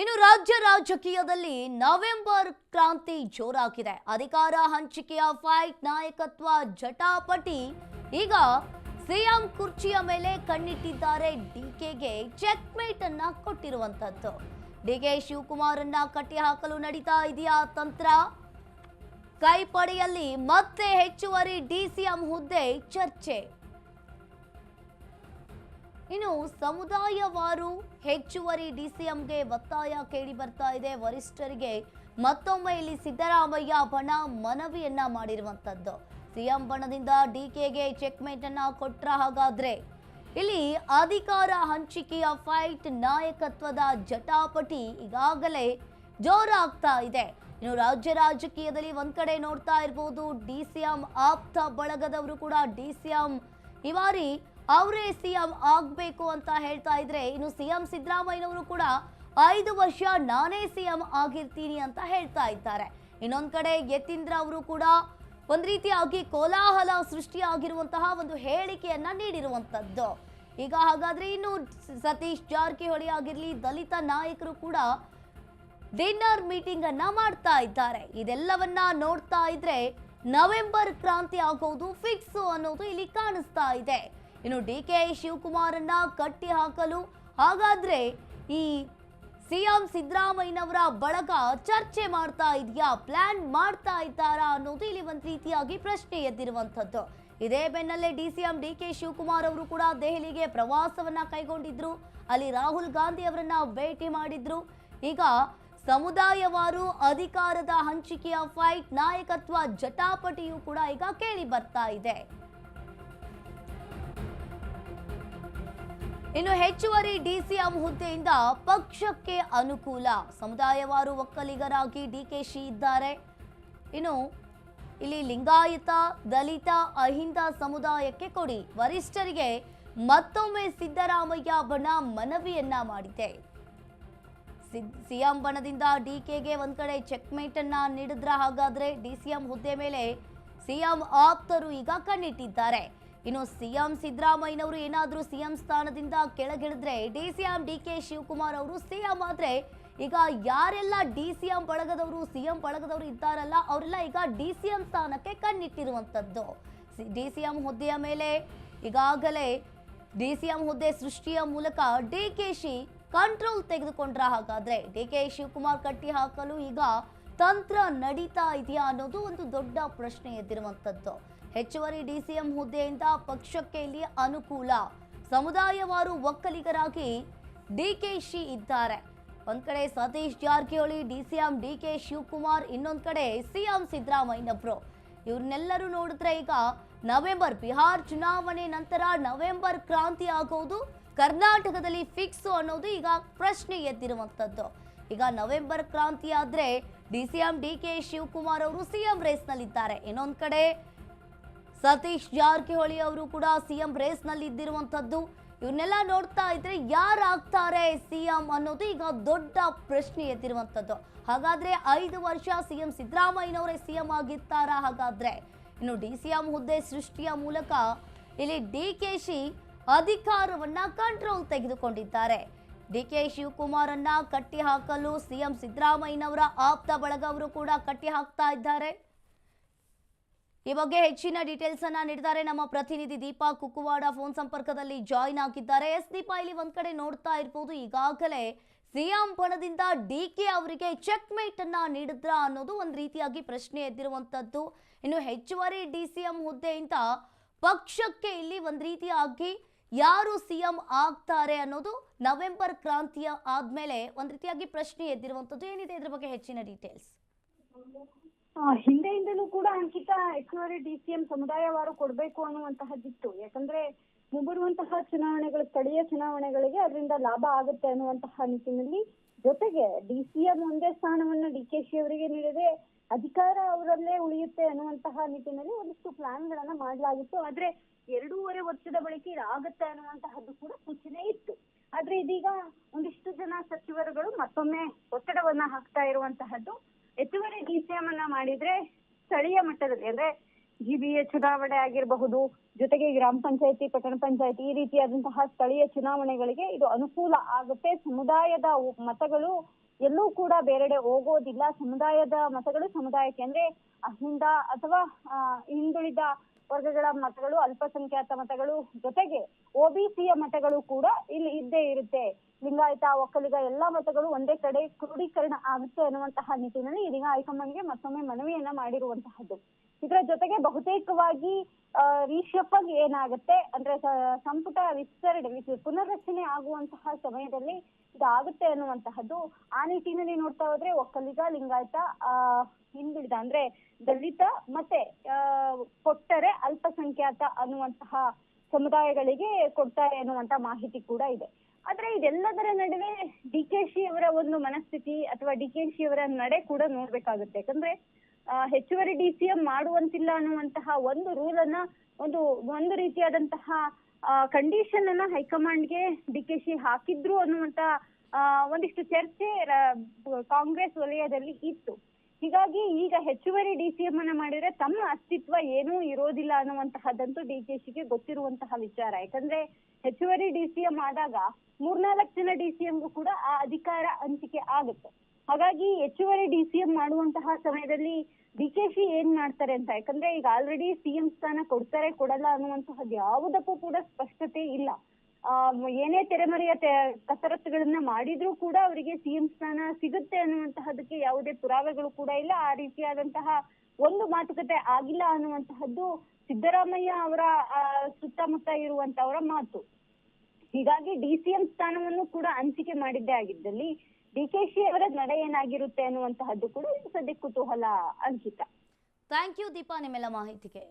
ಇನ್ನು ರಾಜ್ಯ ರಾಜಕೀಯದಲ್ಲಿ ನವೆಂಬರ್ ಕ್ರಾಂತಿ ಜೋರಾಗಿದೆ. ಅಧಿಕಾರ ಹಂಚಿಕೆಯ ಫೈಟ್ ನಾಯಕತ್ವ ಜಟಾಪಟಿ. ಈಗ ಸಿಎಂ ಕುರ್ಚಿಯ ಮೇಲೆ ಕಣ್ಣಿಟ್ಟಿದ್ದಾರೆ ಡಿಕೆಗೆ ಚೆಕ್ಮೇಟ್ ಅನ್ನ ಕೊಟ್ಟಿರುವಂತದ್ದು. ಡಿಕೆ ಶಿವಕುಮಾರ್ ಅನ್ನ ಕಟ್ಟಿ ಹಾಕಲು ನಡೀತಾ ಇದೆಯಾ ತಂತ್ರ? ಕೈಪಡೆಯಲ್ಲಿ ಮತ್ತೆ ಹೆಚ್ಚುವರಿ ಡಿಸಿಎಂ ಹುದ್ದೆ ಚರ್ಚೆ. ಇನ್ನು ಸಮುದಾಯವಾರು ಹೆಚ್ಚುವರಿ ಡಿಸಿಎಂಗೆ ಒತ್ತಾಯ ಕೇಳಿ ಬರ್ತಾ ಇದೆ. ವರಿಷ್ಠರಿಗೆ ಮತ್ತೊಮ್ಮೆ ಇಲ್ಲಿ ಸಿದ್ದರಾಮಯ್ಯ ಬಣ ಮನವಿಯನ್ನ ಮಾಡಿರುವಂತದ್ದು. ಸಿಎಂ ಬಣದಿಂದ ಡಿಕೆಗೆ ಚೆಕ್ಮೇಟ್ ಅನ್ನ ಕೊಟ್ರ ಹಾಗಾದ್ರೆ? ಇಲ್ಲಿ ಅಧಿಕಾರ ಹಂಚಿಕೆಯ ಫೈಟ್ ನಾಯಕತ್ವದ ಜಟಾಪಟಿ ಈಗಾಗಲೇ ಜೋರಾಗ್ತಾ ಇದೆ. ಇನ್ನು ರಾಜ್ಯ ರಾಜಕೀಯದಲ್ಲಿ ಒಂದ್ ಕಡೆ ನೋಡ್ತಾ ಇರ್ಬೋದು. ಡಿ ಸಿ ಎಂ ಆಪ್ತ ಬಳಗದವರು ಕೂಡ ಡಿ ಸಿ ಎಂ ಈ ಬಾರಿ ಅವರೇ ಸಿಎಂ ಆಗಬೇಕು ಅಂತ ಹೇಳ್ತಾ ಇದ್ರೆ ಇನ್ನು ಸಿಎಂ ಸಿದ್ದರಾಮಯ್ಯನವರು ಕೂಡ ಐದು ವರ್ಷ ನಾನೇ ಸಿಎಂ ಆಗಿರ್ತೀನಿ ಅಂತ ಹೇಳ್ತಾ ಇದ್ದಾರೆ. ಇನ್ನೊಂದು ಕಡೆ ಯತೀಂದ್ರ ಅವರು ಕೂಡ ಒಂದು ರೀತಿಯಾಗಿ ಕೋಲಾಹಲ ಸೃಷ್ಟಿಯಾಗಿರುವಂತಹ ಒಂದು ಹೇಳಿಕೆಯನ್ನ ನೀಡಿರುವಂತದ್ದು. ಈಗ ಹಾಗಾದ್ರೆ ಇನ್ನು ಸತೀಶ್ ಜಾರಕಿಹೊಳಿ ಆಗಿರಲಿ, ದಲಿತ ನಾಯಕರು ಕೂಡ ಡಿನ್ನರ್ ಮೀಟಿಂಗ್ ಅನ್ನ ಮಾಡ್ತಾ ಇದ್ದಾರೆ. ಇದೆಲ್ಲವನ್ನ ನೋಡ್ತಾ ಇದ್ರೆ ನವೆಂಬರ್ ಕ್ರಾಂತಿ ಆಗೋದು ಫಿಕ್ಸ್ ಅನ್ನೋದು ಇಲ್ಲಿ ಕಾಣಿಸ್ತಾ ಇದೆ. ಇನ್ನು ಡಿ ಕೆ ಶಿವಕುಮಾರನ್ನ ಕಟ್ಟಿ ಹಾಕಲು ಹಾಗಾದ್ರೆ ಈ ಸಿಎಂ ಸಿದ್ದರಾಮಯ್ಯನವರ ಬಳಗ ಚರ್ಚೆ ಮಾಡ್ತಾ ಇದೆಯಾ? ಪ್ಲಾನ್ ಮಾಡ್ತಾ ಇದ್ದಾರಾ ಅನ್ನೋದು ಇಲ್ಲಿ ಒಂದು ರೀತಿಯಾಗಿ ಪ್ರಶ್ನೆ ಎದ್ದಿರುವಂಥದ್ದು. ಇದೇ ಬೆನ್ನಲ್ಲೇ D C M D K Shivakumar ಅವರು ಕೂಡ ದೆಹಲಿಗೆ ಪ್ರವಾಸವನ್ನ ಕೈಗೊಂಡಿದ್ರು. ಅಲ್ಲಿ ರಾಹುಲ್ ಗಾಂಧಿ ಅವರನ್ನ ಭೇಟಿ ಮಾಡಿದ್ರು. ಈಗ ಸಮುದಾಯವಾರು ಅಧಿಕಾರದ ಹಂಚಿಕೆಯ ಫೈಟ್ ನಾಯಕತ್ವ ಜಟಾಪಟಿಯು ಕೂಡ ಈಗ ಕೇಳಿ ಬರ್ತಾ ಇದೆ. ಇನ್ನು ಹೆಚ್ಚುವರಿ ಡಿಸಿಎಂ ಹುದ್ದೆಯಿಂದ ಪಕ್ಷಕ್ಕೆ ಅನುಕೂಲ. ಸಮುದಾಯವಾರು ಒಕ್ಕಲಿಗರಾಗಿ ಡಿಕೆಶಿ ಇದ್ದಾರೆ. ಇನ್ನು ಇಲ್ಲಿ ಲಿಂಗಾಯತ, ದಲಿತ, ಅಹಿಂದ ಸಮುದಾಯಕ್ಕೆ ಕೊಡಿ. ವರಿಷ್ಠರಿಗೆ ಮತ್ತೊಮ್ಮೆ ಸಿದ್ದರಾಮಯ್ಯ ಬಣ ಮನವಿಯನ್ನ ಮಾಡಿದೆ. ಸಿಎಂ ಬಣದಿಂದ ಡಿಕೆಗೆ ಒಂದ್ ಕಡೆ ಚೆಕ್ಮೇಟ್ ಅನ್ನ ನೀಡಿದ್ರ ಹಾಗಾದ್ರೆ ಡಿಸಿಎಂ ಹುದ್ದೆ ಮೇಲೆ ಸಿಎಂ ಆಪ್ತರು ಈಗ ಕಣ್ಣಿಟ್ಟಿದ್ದಾರೆ. ಇನ್ನು ಸಿಎಂ ಸಿದ್ದರಾಮಯ್ಯನವರು ಏನಾದರೂ ಸಿಎಂ ಸ್ಥಾನದಿಂದ ಕೆಳಗಿಳಿದ್ರೆ ಡಿಸಿಎಂ ಡಿಕೆ ಶಿವಕುಮಾರ್ ಅವರು ಸಿಎಂ ಆದ್ರೆ ಈಗ ಯಾರೆಲ್ಲ ಡಿಸಿಎಂ ಬಳಗದವರು, ಸಿಎಂ ಬಳಗದವರು ಇದ್ದಾರಲ್ಲ ಅವರೆಲ್ಲ ಈಗ ಡಿಸಿಎಂ ಸ್ಥಾನಕ್ಕೆ ಕಣ್ಣಿಟ್ಟಿರುವಂತದ್ದು. ಡಿಸಿಎಂ ಹುದ್ದೆಯ ಮೇಲೆ ಈಗಾಗಲೇ ಡಿಸಿಎಂ ಹುದ್ದೆ ಸೃಷ್ಟಿಯ ಮೂಲಕ ಡಿಕೆಶಿ ಕಂಟ್ರೋಲ್ ತೆಗೆದುಕೊಂಡ್ರ ಹಾಗಾದ್ರೆ ಡಿ ಕೆ ಶಿವಕುಮಾರ್ ಕಟ್ಟಿ ಹಾಕಲು ಈಗ ತಂತ್ರ ನಡೀತಾ ಇದೆಯಾ ಅನ್ನೋದು ಒಂದು ದೊಡ್ಡ ಪ್ರಶ್ನೆ ಎದ್ದಿರುವಂಥದ್ದು ಹೆಚ್ಚುವರಿ ಡಿ ಸಿ ಎಂ ಹುದ್ದೆಯಿಂದ ಪಕ್ಷಕ್ಕೆ ಇಲ್ಲಿ ಅನುಕೂಲ. ಸಮುದಾಯವಾರು ಒಕ್ಕಲಿಗರಾಗಿ ಡಿ ಕೆ ಶಿ ಇದ್ದಾರೆ. ಒಂದ್ ಕಡೆ Satish Jarkiholi, D C M, D K Shivakumar, ಇನ್ನೊಂದ್ ಕಡೆ ಸಿಎಂ ಸಿದ್ದರಾಮಯ್ಯನವರು ಇವ್ರನ್ನೆಲ್ಲರೂ ನೋಡಿದ್ರೆ ಈಗ ನವೆಂಬರ್, ಬಿಹಾರ್ ಚುನಾವಣೆ ನಂತರ ನವೆಂಬರ್ ಕ್ರಾಂತಿ ಆಗೋದು ಕರ್ನಾಟಕದಲ್ಲಿ ಫಿಕ್ಸ್ ಅನ್ನೋದು ಈಗ ಪ್ರಶ್ನೆ ಎದ್ದಿರುವಂತದ್ದು ಈಗ ನವೆಂಬರ್ ಕ್ರಾಂತಿ ಆದ್ರೆ D C M D K Shivakumar ಅವರು ಸಿಎಂ ರೇಸ್ನಲ್ಲಿದ್ದಾರೆ. ಇನ್ನೊಂದ್ ಕಡೆ ಸತೀಶ್ ಜಾರಕಿಹೊಳಿ ಅವರು ಕೂಡ ಸಿಎಂ ರೇಸ್ನಲ್ಲಿ ಇದ್ದಿರುವಂತದ್ದು ಇವನ್ನೆಲ್ಲ ನೋಡ್ತಾ ಇದ್ರೆ ಯಾರಾಗ್ತಾರೆ ಸಿಎಂ ಅನ್ನೋದು ಈಗ ದೊಡ್ಡ ಪ್ರಶ್ನೆ ಎದ್ದಿರುವಂತದ್ದು ಹಾಗಾದ್ರೆ ಐದು ವರ್ಷ ಸಿಎಂ ಸಿದ್ದರಾಮಯ್ಯನವರೇ ಸಿಎಂ ಆಗಿರ್ತಾರಾ ಹಾಗಾದ್ರೆ? ಇನ್ನು ಡಿ ಸಿ ಎಂ ಹುದ್ದೆ ಸೃಷ್ಟಿಯ ಮೂಲಕ ಇಲ್ಲಿ ಡಿ ಕೆ ಶಿ ಅಧಿಕಾರವನ್ನ ಕಂಟ್ರೋಲ್ ತೆಗೆದುಕೊಂಡಿದ್ದಾರೆ. ಡಿ ಕೆ ಶಿವಕುಮಾರನ್ನ ಕಟ್ಟಿ ಹಾಕಲು ಸಿಎಂ ಸಿದ್ದರಾಮಯ್ಯನವರ ಆಪ್ತ ಬಳಗವರು ಕೂಡ ಕಟ್ಟಿ ಹಾಕ್ತಾ ಇದ್ದಾರೆ. ಈ ಬಗ್ಗೆ ಹೆಚ್ಚಿನ ಡೀಟೇಲ್ಸ್ ಅನ್ನ ನೀಡಿದ್ದಾರೆ. ನಮ್ಮ ಪ್ರತಿನಿಧಿ ದೀಪಾ ಕುಕ್ಕುವಾಡ ಫೋನ್ ಸಂಪರ್ಕದಲ್ಲಿ ಜಾಯಿನ್ ಆಗಿದ್ದಾರೆ. ಎಸ್ ದೀಪಾ, ಇಲ್ಲಿ ಒಂದ್ ಕಡೆ ನೋಡ್ತಾ ಇರ್ಬೋದು. ಈಗಾಗಲೇ ಸಿಎಂ ಬಣದಿಂದ ಡಿ ಕೆ ಅವರಿಗೆ ಚೆಕ್ ಮೇಟ್ ಅನ್ನ ನೀಡಿದ್ರ ಅನ್ನೋದು ಒಂದ್ ರೀತಿಯಾಗಿ ಪ್ರಶ್ನೆ ಎದ್ದಿರುವಂತದ್ದು. ಇನ್ನು ಹೆಚ್ಚುವರಿ ಡಿ ಸಿ ಹುದ್ದೆಯಿಂದ ಪಕ್ಷಕ್ಕೆ ಇಲ್ಲಿ ಒಂದ್ ರೀತಿಯಾಗಿ ಯಾರು ಸಿಎಂ ಆಗ್ತಾರೆ ಅನ್ನೋದು ನವೆಂಬರ್ ಕ್ರಾಂತಿಯ ಆದ್ಮೇಲೆ ಒಂದ್ ರೀತಿಯಾಗಿ ಪ್ರಶ್ನೆ ಎದ್ದಿರುವಂತದ್ದು ಏನಿದೆ ಇದ್ರ ಬಗ್ಗೆ ಹೆಚ್ಚಿನ ಡೀಟೇಲ್ಸ್ ಹಿಂದೆಯಿಂದಲೂ ಕೂಡ ಅಂಕಿತ ಹೆಚ್ಚುವರಿ ಎಂ ಸಮುದಾಯವಾರು ಕೊಡಬೇಕು ಅನ್ನುವಂತಹದ್ದಿತ್ತು ಯಾಕಂದ್ರೆ ಮುಂಬರುವಂತಹ ಚುನಾವಣೆಗಳು, ಸ್ಥಳೀಯ ಚುನಾವಣೆಗಳಿಗೆ ಅದರಿಂದ ಲಾಭ ಆಗುತ್ತೆ ಅನ್ನುವಂತಹ ನಿಟ್ಟಿನಲ್ಲಿ ಜೊತೆಗೆ ಡಿ ಸಿ ಎಂ ಒಂದೇ ಸ್ಥಾನವನ್ನು ಡಿ ಕೆ ಶಿ ಅವರಿಗೆ ನೀಡದೆ ಅಧಿಕಾರ ಅವರಲ್ಲೇ ಉಳಿಯುತ್ತೆ ಅನ್ನುವಂತಹ ನಿಟ್ಟಿನಲ್ಲಿ ಒಂದಿಷ್ಟು ಪ್ಲಾನ್ ಗಳನ್ನ ಮಾಡಲಾಗಿತ್ತು. ಆದ್ರೆ ವರ್ಷದ ಬಳಿಕ ಇದಾಗತ್ತೆ ಅನ್ನುವಂತಹದ್ದು ಕೂಡ ಸೂಚನೆ ಇತ್ತು. ಆದ್ರೆ ಇದೀಗ ಒಂದಿಷ್ಟು ಜನ ಸಚಿವರುಗಳು ಮತ್ತೊಮ್ಮೆ ಒತ್ತಡವನ್ನ ಹಾಕ್ತಾ ಇರುವಂತಹದ್ದು, ಹೆಚ್ಚುವರಿ ಡಿಸಿಎಂ ಅನ್ನ ಮಾಡಿದ್ರೆ ಸ್ಥಳೀಯ ಮಟ್ಟದಲ್ಲಿ, ಅಂದ್ರೆ ಜಿಬಿಎ ಚುನಾವಣೆ ಆಗಿರಬಹುದು, ಜೊತೆಗೆ ಗ್ರಾಮ ಪಂಚಾಯತಿ, ಪಟ್ಟಣ ಪಂಚಾಯತಿ, ಈ ರೀತಿಯಾದಂತಹ ಸ್ಥಳೀಯ ಚುನಾವಣೆಗಳಿಗೆ ಇದು ಅನುಕೂಲ ಆಗುತ್ತೆ. ಸಮುದಾಯದ ಮತಗಳು ಎಲ್ಲೂ ಕೂಡ ಬೇರೆಡೆ ಹೋಗೋದಿಲ್ಲ. ಸಮುದಾಯದ ಮತಗಳು ಸಮುದಾಯಕ್ಕೆ, ಅಂದ್ರೆ ಅಹಿಂದ ಅಥವಾ ಹಿಂದುಳಿದ ವರ್ಗಗಳ ಮತಗಳು, ಅಲ್ಪಸಂಖ್ಯಾತ ಮತಗಳು ಜೊತೆಗೆ ಒಬಿಸಿಯ ಮತಗಳು ಕೂಡ ಇಲ್ಲಿ ಇದ್ದೇ ಇರುತ್ತೆ. ಲಿಂಗಾಯತ, ಒಕ್ಕಲಿಗ ಎಲ್ಲಾ ಮತಗಳು ಒಂದೇ ಕಡೆ ಕ್ರೋಢೀಕರಣ ಆಗುತ್ತೆ ಅನ್ನುವಂತಹ ನಿಟ್ಟಿನಲ್ಲಿ ಇದೀಗ ಹೈಕಮಾಂಡ್ಗೆ ಮತ್ತೊಮ್ಮೆ ಮನವಿಯನ್ನ ಮಾಡಿರುವಂತಹದ್ದು. ಇದರ ಜೊತೆಗೆ ಬಹುತೇಕವಾಗಿ ರೀಶಫಲ್ ಏನಾಗುತ್ತೆ ಅಂದ್ರೆ ಸಂಪುಟ ವಿಸ್ತರಣೆ, ವಿಸ್- ಪುನರ್ರಚನೆ ಆಗುವಂತಹ ಸಮಯದಲ್ಲಿ ಇದಾಗುತ್ತೆ ಅನ್ನುವಂತಹದ್ದು ಆ ನಿಟ್ಟಿನಲ್ಲಿ ನೋಡ್ತಾ ಹೋದ್ರೆ ಒಕ್ಕಲಿಗ, ಲಿಂಗಾಯತ, ಆ, ಹಿಂದುಳಿದ ಅಂದ್ರೆ ದಲಿತ ಮತ್ತೆ ಕೊಟ್ಟರೆ ಅಲ್ಪಸಂಖ್ಯಾತ ಅನ್ನುವಂತಹ ಸಮುದಾಯಗಳಿಗೆ ಕೊಡ್ತಾರೆ ಅನ್ನುವಂತ ಮಾಹಿತಿ ಕೂಡ ಇದೆ. ಆದ್ರೆ ಇದೆಲ್ಲದರ ನಡುವೆ ಡಿ ಕೆ ಶಿ ಅವರ ಒಂದು ಮನಸ್ಥಿತಿ ಅಥವಾ ಡಿ ಕೆ ಶಿ ಅವರ ನಡೆ ಕೂಡ ನೋಡ್ಬೇಕಾಗುತ್ತೆ. ಯಾಕಂದ್ರೆ ಹೆಚ್ಚುವರಿ ಡಿ ಸಿ ಎಂ ಮಾಡುವಂತಿಲ್ಲ ಅನ್ನುವಂತಹ ಒಂದು ರೂಲ್ ಅನ್ನ, ಒಂದು ಒಂದು ರೀತಿಯಾದಂತಹ ಕಂಡೀಷನ್ ಅನ್ನ ಹೈಕಮಾಂಡ್ಗೆ ಡಿ ಕೆ ಶಿ ಹಾಕಿದ್ರು ಅನ್ನುವಂತ ಒಂದಿಷ್ಟು ಚರ್ಚೆ ಕಾಂಗ್ರೆಸ್ ವಲಯದಲ್ಲಿ ಇತ್ತು. ಹೀಗಾಗಿ ಈಗ ಹೆಚ್ಚುವರಿ ಡಿ ಸಿ ಎಂ ಅನ್ನ ಮಾಡಿದ್ರೆ ತಮ್ಮ ಅಸ್ತಿತ್ವ ಏನೂ ಇರೋದಿಲ್ಲ ಅನ್ನುವಂತಹದ್ದಂತೂ ಡಿ ಕೆ ಶಿಗೆ ಗೊತ್ತಿರುವಂತಹ ವಿಚಾರ. ಯಾಕಂದ್ರೆ ಹೆಚ್ಚುವರಿ ಡಿ ಸಿ ಎಂ ಆದಾಗ ಮೂರ್ನಾಲ್ಕು ಜನ ಡಿ ಸಿ ಎಂಗೂ ಕೂಡ ಆ ಅಧಿಕಾರ ಹಂಚಿಕೆ ಆಗುತ್ತೆ. ಹಾಗಾಗಿ ಹೆಚ್ಚುವರಿ ಡಿ ಸಿ ಎಂ ಮಾಡುವಂತಹ ಸಮಯದಲ್ಲಿ ಡಿ ಕೆ ಶಿ ಏನ್ ಮಾಡ್ತಾರೆ ಅಂತ, ಯಾಕಂದ್ರೆ ಈಗ ಆಲ್ರೆಡಿ ಸಿಎಂ ಸ್ಥಾನ ಕೊಡ್ತಾರೆ, ಕೊಡಲ್ಲ ಅನ್ನುವಂತಹದ್ದು ಯಾವುದಕ್ಕೂ ಕೂಡ ಸ್ಪಷ್ಟತೆ ಇಲ್ಲ. ಏನೇ ತೆರೆಮರೆಯ ಕಸರತ್ತುಗಳನ್ನ ಮಾಡಿದ್ರೂ ಕೂಡ ಅವರಿಗೆ ಸಿಎಂ ಸ್ಥಾನ ಸಿಗುತ್ತೆ ಅನ್ನುವಂತಹದಕ್ಕೆ ಯಾವುದೇ ಪುರಾವೆಗಳು ಕೂಡ ಇಲ್ಲ. ಆ ರೀತಿಯಾದಂತಹ ಒಂದು ಮಾತುಕತೆ ಆಗಿಲ್ಲ ಅನ್ನುವಂತಹದ್ದು ಸಿದ್ದರಾಮಯ್ಯ ಅವರ ಸುತ್ತಮುತ್ತ ಇರುವಂತವರ ಮಾತು. ಹೀಗಾಗಿ ಡಿ ಸಿ ಎಂ ಸ್ಥಾನವನ್ನು ಕೂಡ ಹಂಚಿಕೆ ಮಾಡಿದ್ದೇ ಆಗಿದ್ದಲ್ಲಿ ಡಿ ಕೆ ಶಿ ಅವರ ನಡೆ ಏನಾಗಿರುತ್ತೆ ಅನ್ನುವಂತಹದ್ದು ಕೂಡ ಸದ್ಯ ಕುತೂಹಲ ಅಂಕಿತ. ಥ್ಯಾಂಕ್ ಯು ದೀಪಾ, ನಿಮ್ಮೆಲ್ಲ ಮಾಹಿತಿಗೆ.